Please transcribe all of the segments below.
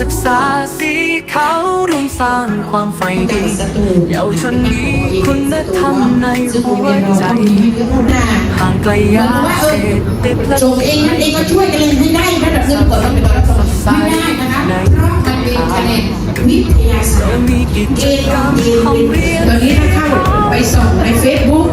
ศึกษาสีเขาร่วมสร้างความใฝ่ดีเยาวชนมีคุณธรรมในหัวใจห่างไกลยาเสพติดและส่งเองนั่นเองก็ช่วยกันเลยให้ได้ระดับหนึ่งก่อนแล้วเป็นระดับสองไม่ได้นะคะเพราะมันเป็นคะแนนวิทยาศาสตร์มีกิเอจกรรมเอห้องเรียนตอนนี้ถ้าเข้าไปส่องในเฟซบุ๊ก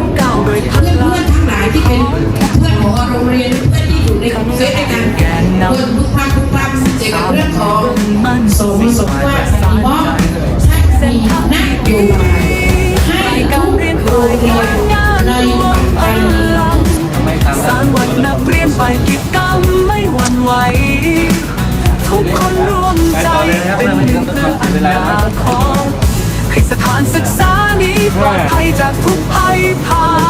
อยู่ให้กาทุรกเรียนรฝ่ายงเรียนงานในรวมพลังไม่ทำสร้างวันนักเรียนไปกิจกรรมไม่หวั่นไหวทุกคนร่วมใจเป็นหนึ่งเพื่ออนาคตให้สถานศึกษานี้ปลอดภัยจากทุกภัยผ่า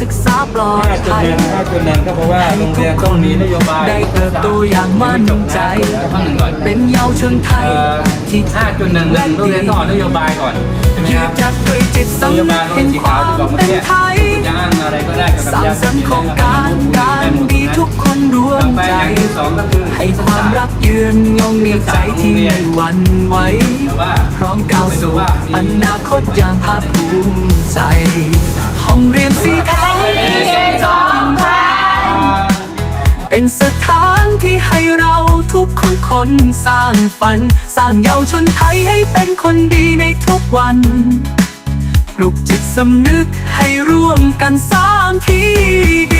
ศึกษาปลอดห้าจุดภัยหนึ่งห้าจุดหนึ่งก็เพราะว่าโรงเรียนต้องมีนโยบายได้เติบโตอย่างมั่นใจข้อหนึ่งก่อนเป็นเยาวชนไทยเอ่อที่ห้าจุดหนึ่งหนึ่งโรงเรียนต้องออกนโยบายก่อนใช่ไหมยึคดรับจักด้วยจิตนสำโยนึบายกโรงเห็เรียนนสีคขาววามที่บอกเมื่อเป็นกี้ไทยจะอ้างอะไรก็ได้กับสร้างสรรค์โครงการการดีทุกคนร่วต่อมไปใจอย่างที่สองก็คือให้ความรักยืนยงในใจที่ไม่หวั่นไหวพร้อมก้าวสู่อนาคตอย่างภาคภูมิใจห้องเรียนสีขาว เป็นสถานที่ให้เราทุกคนคนสร้างฝัน สร้างเยาวชนไทยให้เป็นคนดีในทุกวันปลุกจิตสำนึกให้ร่วมกันสร้างที่ดี